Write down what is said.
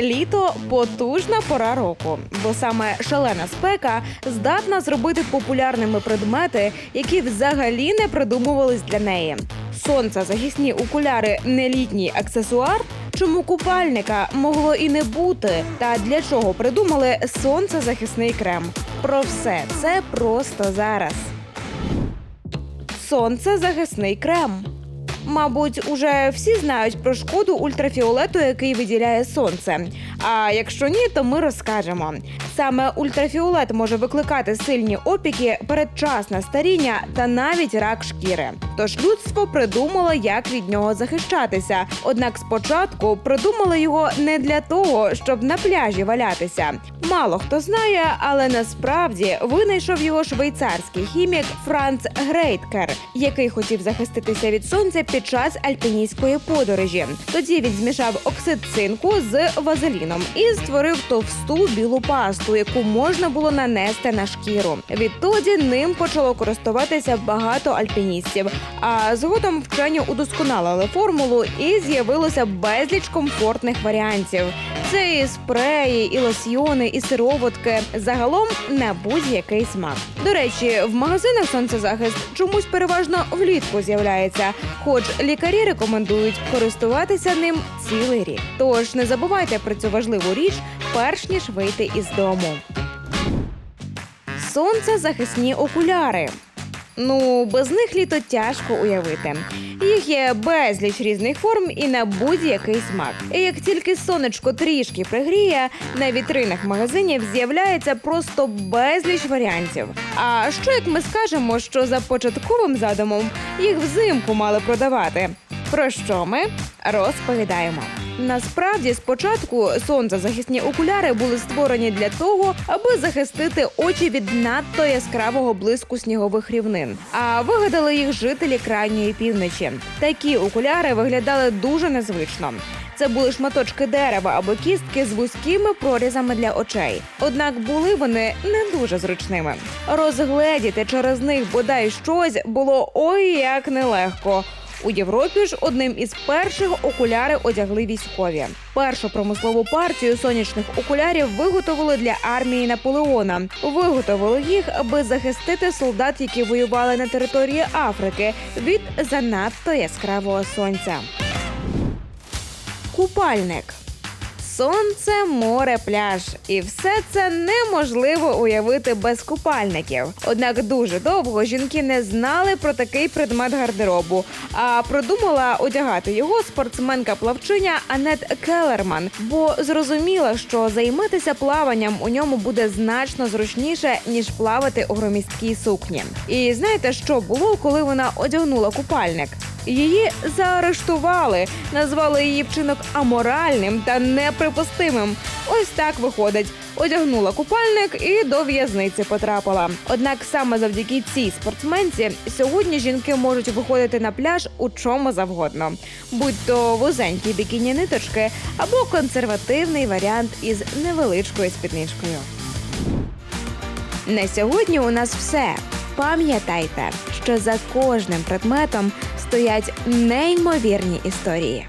Літо потужна пора року, бо саме шалена спека здатна зробити популярними предмети, які взагалі не придумувались для неї. Сонцезахисні окуляри не літній аксесуар. Чому купальника могло і не бути? Та для чого придумали сонцезахисний крем? Про все це просто зараз. Сонцезахисний крем. Мабуть, уже всі знають про шкоду ультрафіолету, який виділяє сонце. А якщо ні, то ми розкажемо. Саме ультрафіолет може викликати сильні опіки, передчасне старіння та навіть рак шкіри. Тож людство придумало, як від нього захищатися. Однак спочатку придумали його не для того, щоб на пляжі валятися. Мало хто знає, але насправді винайшов його швейцарський хімік Франц Грейткер, який хотів захиститися від сонця під час альпіністської подорожі. Тоді він змішав оксид цинку з вазеліном і створив товсту білу пасту, яку можна було нанести на шкіру. Відтоді ним почало користуватися багато альпіністів. А згодом вчені удосконалили формулу і з'явилося безліч комфортних варіантів. Це і спреї, і лосьйони, і сироватки. Загалом на будь-який смак. До речі, в магазинах сонцезахист чомусь переважно влітку з'являється, хоч лікарі рекомендують користуватися ним цілий рік. Тож не забувайте про цю важливу річ, перш ніж вийти із дому. Сонцезахисні окуляри. Ну, без них літо тяжко уявити. Їх є безліч різних форм і на будь-який смак. І як тільки сонечко трішки пригріє, на вітринах магазинів з'являється просто безліч варіантів. А що як ми скажемо, що за початковим задумом їх взимку мали продавати? Про що ми розповідаємо? Насправді, спочатку сонцезахисні окуляри були створені для того, аби захистити очі від надто яскравого блиску снігових рівнин. А вигадали їх жителі крайньої півночі. Такі окуляри виглядали дуже незвично. Це були шматочки дерева або кістки з вузькими прорізами для очей. Однак були вони не дуже зручними. Розгледіти через них бодай щось було ой як нелегко. У Європі ж одним із перших окуляри одягли військові. Першу промислову партію сонячних окулярів виготовили для армії Наполеона. Виготовили їх, аби захистити солдат, які воювали на території Африки від занадто яскравого сонця. Купальник. Сонце, море, пляж, і все це неможливо уявити без купальників. Однак дуже довго жінки не знали про такий предмет гардеробу. А продумала одягати його спортсменка плавчиня Анет Келерман, бо зрозуміла, що займатися плаванням у ньому буде значно зручніше ніж плавати у громісткій сукні. І знаєте, що було, коли вона одягнула купальник? Її заарештували, назвали її вчинок аморальним та неприпустимим. Ось так виходить. Одягнула купальник і до в'язниці потрапила. Однак саме завдяки цій спортсменці сьогодні жінки можуть виходити на пляж у чому завгодно, будь то вузенькі бікіні ниточки або консервативний варіант із невеличкою спідничкою. На сьогодні у нас все. Пам'ятайте, що за кожним предметом стоять неймовірні історії.